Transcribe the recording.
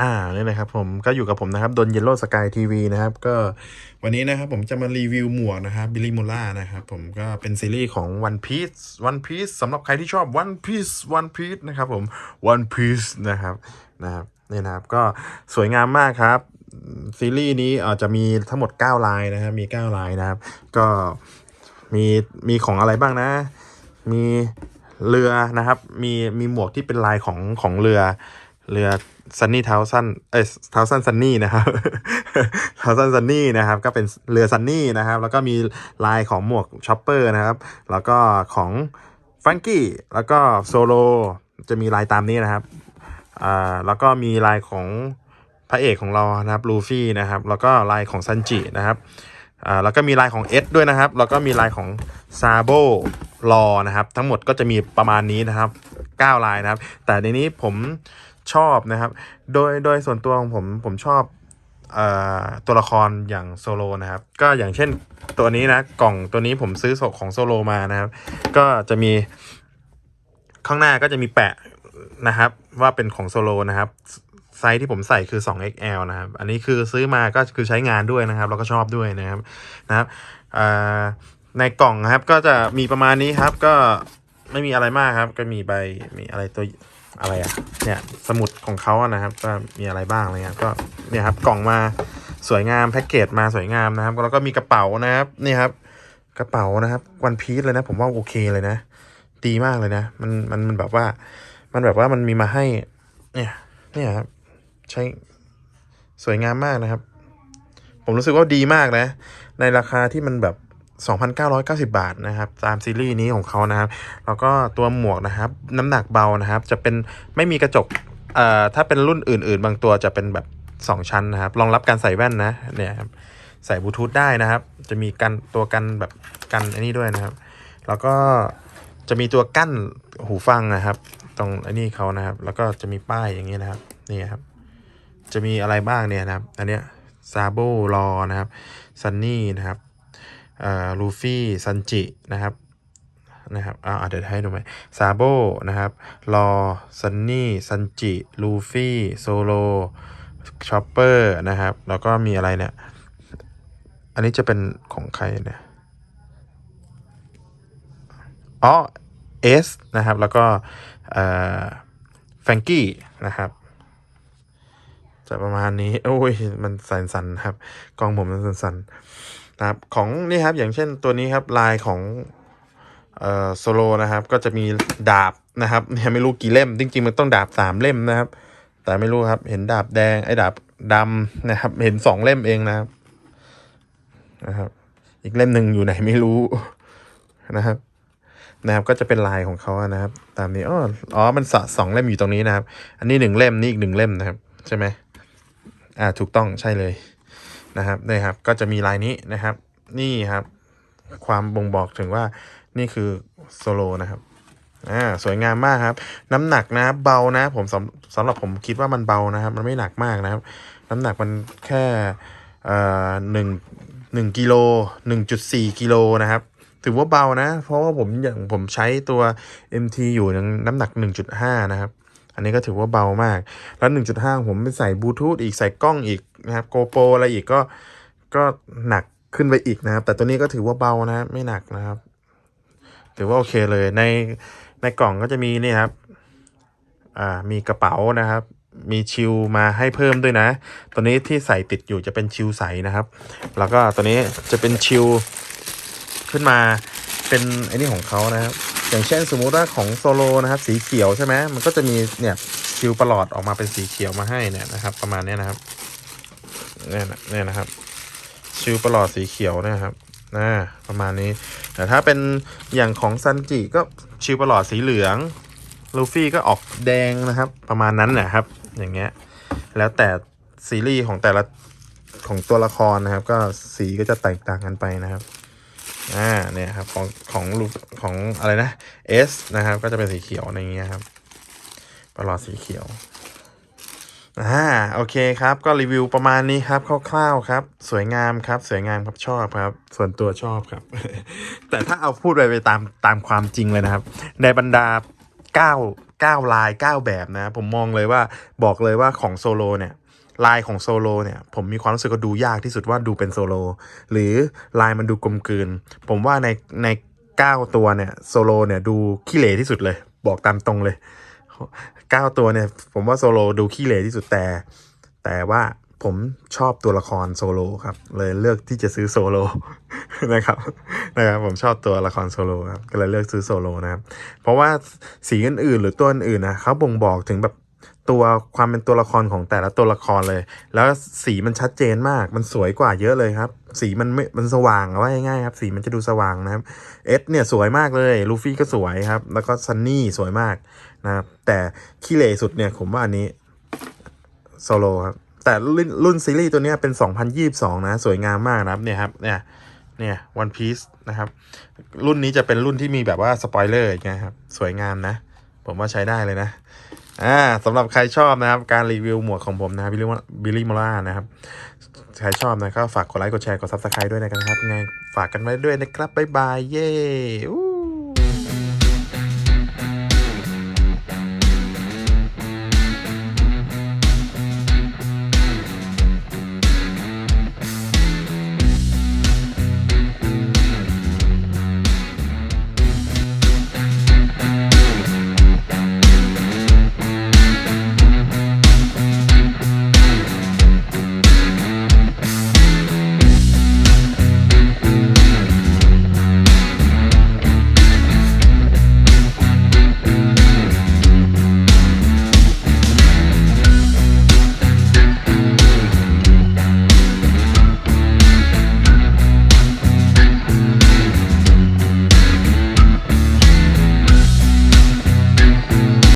อ่านี่นะครับผมก็อยู่กับผมนะครับดนเยลโล่สกายทีวีนะครับ ก็วันนี้นะครับผมจะมารีวิวหมวกนะครับบิลลี่มูล่านะครับผมก็เป็นซีรีส์ของ One Piece One Piece สำหรับใครที่ชอบ One Piece One Piece นะครับผม One Piece นะครับนะครับนี่นะครับก็สวยงามมากครับ ซีรีส์นี้อาจจะมีทั้งหมด 9 ลายนะครับมี 9 ลายนะครับ ก็มีมีของอะไรบ้างนะ มีเรือนะครับ มีมีหมวกที่เป็นลายของของเรือ เรือซันนี่เทาซันเอ้ยเทาซันซันนี่นะครับเทาซันซันนี่นะครับ ก็เป็นเรือซันนี่นะครับ แล้วก็มีลายของหมวกชอปเปอร์นะครับ แล้วก็ของแฟรงกี้แล้วก็โซโลจะมีลายตามนี้นะครับอ่าแล้วก็มีลายของพระเอกของเรานะครับลูฟี่นะครับ แล้วก็ลายของซันจินะครับอ่าแล้วก็มีลายของเอสด้วยนะครับ แล้วก็มีลายของซาโบรอนะครับ ทั้งหมดก็จะมีประมาณนี้นะครับ 9 ลายนะครับ แต่ในนี้ผม ชอบนะครับ โดยโดยส่วนตัวของผมผมชอบออตัวละครอย่างโซโลนะครับ ก็อย่างเช่นตัวนี้นะกล่องตัวนี้ผมซื้อของโซโลมานะครับ ก็จะมีข้างหน้าก็จะมีแปะนะครับ ว่าเป็นของโซโลนะครับไซส์ที่ผมใส่คือ 2XL นะครับ อันนี้คือซื้อมาก็คือใช้งานด้วยนะครับ แล้วก็ชอบด้วยนะครับนะครับในกล่องนะครับก็จะมีประมาณนี้ครับ ก็ไม่มีอะไรมากครับ ก็มีใบมีอะไรตัว อะไรอะเนี่ยสมุดของเขาอะนะครับก็มีอะไรบ้างอะไรเงี้ยก็เนี่ยครับกล่องมาสวยงามแพ็กเกจมาสวยงามนะครับ แล้วก็มีกระเป๋านะครับนี่ครับ กระเป๋านะครับวันพีซเลยนะผมว่าโอเคเลยนะ ดีมากเลยนะ มันมันมันแบบว่า มันแบบว่ามันมีมาให้ เนี่ยเนี่ยครับใช้สวยงามมากนะครับ ผมรู้สึกว่าดีมากนะ ในราคาที่มันแบบ 2,990 บาทนะครับตามซีรีส์นี้ของเขานะครับแล้วก็ตัวหมวกนะครับน้ำหนักเบานะครับ จะเป็นไม่มีกระจกเอ่อถ้าเป็นรุ่นอื่น ๆ บางตัวจะเป็นแบบ 2 ชั้นนะครับรองรับการใส่แว่นนะเนี่ยใส่บลูทูธได้นะครับ จะมีกันตัวกันแบบกันอันนี้ด้วยนะครับ แล้วก็จะมีตัวกั้นหูฟังนะครับ ตรงอันนี้เขานะครับ แล้วก็จะมีป้ายอย่างนี้นะครับนี่ครับ จะมีอะไรบ้างเนี่ยนะครับ อันเนี้ยซาโบรอนะครับซันนี่นะครับ ลูฟี่ซันจินะครับนะครับอ่าเดี๋ยวให้ดูไหมซาโบนะครับรอซันนี่ซันจิลูฟี่โซโลชอปเปอร์นะครับ แล้วก็มีอะไรเนี่ย อันนี้จะเป็นของใครเนี่ยอ๋อเอสนะครับ แล้วก็เอ่อแฟงกี้นะครับ จะประมาณนี้ โอ้ย มันสั่นๆนะครับ กล้องผมมันสั่นๆนะครับของนี่ครับอย่างเช่นตัวนี้ครับลายของเอ่อโซโลนะครับ ก็จะมีดาบนะครับเนี่ยไม่รู้กี่เล่ม จริงๆมันต้องดาบสามเล่มนะครับ แต่ไม่รู้ครับ เห็นดาบแดงไอ้ดาบดำนะครับ เห็นสองเล่มเองนะครับนะครับ อีกเล่มหนึ่งอยู่ไหนไม่รู้นะครับนะครับ ก็จะเป็นลายของเขานะครับ ตามนี้อ๋ออ๋อมันสะสองเล่มอยู่ตรงนี้นะครับ อันนี้หนึ่งเล่มนี่อีกหนึ่งเล่มนะครับ ใช่ไหมอ่าถูกต้องใช่เลย นะครับนี่ครับก็จะมีลายนี้นะครับ นี่ครับ ความบ่งบอกถึงว่านี่คือโซโลนะครับอ่าสวยงามมากครับ น้ำหนักนะเบานะ ผมสำสำหรับผมคิดว่ามันเบานะครับ มันไม่หนักมากนะครับ น้ำหนักมันแค่เอ่อหนึ่งหนึ่งกิโลหนึ่งจุดสี่กิโลนะครับถือว่าเบานะ เพราะว่าผมอย่างผมใช้ตัว MT อยู่น้ำหนัก 1.5 นะครับ อันนี้ก็ถือว่าเบามาก แล้ว 1.5ของผมไปใส่บลูทูธอีกใส่กล้องอีกนะครับโกโปรอะไรอีกก็ก็หนักขึ้นไปอีกนะครับ แต่ตัวนี้ก็ถือว่าเบานะไม่หนักนะครับ ถือว่าโอเคเลยในในกล่องก็จะมีนี่ครับอ่ามีกระเป๋านะครับ มีชิลมาให้เพิ่มด้วยนะ ตัวนี้ที่ใส่ติดอยู่จะเป็นชิลใสนะครับ แล้วก็ตัวนี้จะเป็นชิลขึ้นมาเป็นไอ้นี่ของเขานะครับ อย่างเช่นสมมุติว่าของโซโลนะครับ สีเขียวใช่ไหมมันก็จะมีเนี่ยชิลประหลอดออกมาเป็นสีเขียวมาให้เนี่ยนะครับ ประมาณนี้นะครับเนี่ยนะเนี่ยนะครับชิลประหลอดสีเขียวนะครับนะประมาณนี้ แต่ถ้าเป็นอย่างของซันจิก็ชิลประหลอดสีเหลืองลูฟี่ก็ออกแดงนะครับ ประมาณนั้นนะครับ อย่างเงี้ยแล้วแต่ซีรีส์ของแต่ละของตัวละครนะครับ ก็สีก็จะแตกต่างกันไปนะครับ อ่าเนี่ยครับของของลูของอะไรนะ S นะครับก็จะเป็นสีเขียวในเงี้ยครับประหลอดสีเขียวอ่าโอเคครับก็รีวิวประมาณนี้ครับคร่าวๆครับ สวยงามครับ สวยงามครับชอบครับ ส่วนตัวชอบครับ แต่ถ้าเอาพูดไปไปตามตามความจริงเลยนะครับ ในบรรดา9 9ลาย 9 แบบนะ ผมมองเลยว่าบอกเลยว่าของโซโลเนี่ย ลายของโซโลเนี่ยผมมีความรู้สึกว่าดูยากที่สุดว่าดูเป็นโซโลหรือลายมันดูกลมกลืน ผมว่าในใน9ตัวเนี่ยโซโลเนี่ยดูขี้เหร่ที่สุดเลย บอกตามตรงเลย9ตัวเนี่ยผมว่าโซโลดูขี้เหร่ที่สุดแต่ แต่ว่าผมชอบตัวละครโซโลครับเลยเลือกที่จะซื้อโซโลนะครับนะครับผมชอบตัวละครโซโลครับก็เลยเลือกซื้อโซโลนะครับเพราะว่าสีอื่นๆ หรือตัวอื่นนะเขาบ่งบอกถึงแบบ ตัวความเป็นตัวละครของแต่ละตัวละครเลย แล้วสีมันชัดเจนมาก มันสวยกว่าเยอะเลยครับ สีมันไม่มันสว่างว่าง่ายๆครับ สีมันจะดูสว่างนะครับเอสเนี่ยสวยมากเลยลูฟี่ก็สวยครับ แล้วก็ซันนี่สวยมากนะครับแต่ขี้เหร่สุดเนี่ยผมว่าอันนี้โซโลครับแต่รุ่นรุ่นซีรีส์ตัวนี้เป็น 2022 นะ สวยงามมากนะครับเนี่ยครับเนี่ยเนี่ยวันพีซนะครับ รุ่นนี้จะเป็นรุ่นที่มีแบบว่าสปอยเลอร์อย่างเงี้ยครับ สวยงามนะ ผมว่าใช้ได้เลยนะ อ่าสำหรับใครชอบนะครับ การรีวิวหมวกของผมนะครับบิลลี่บิลลี่มล่านะครับใครชอบนะก็ฝากกดไลค์กดแชร์กดซับสไครต์ด้วยนะครับไงฝากกันไว้ด้วยนะครับบ๊ายบายเย้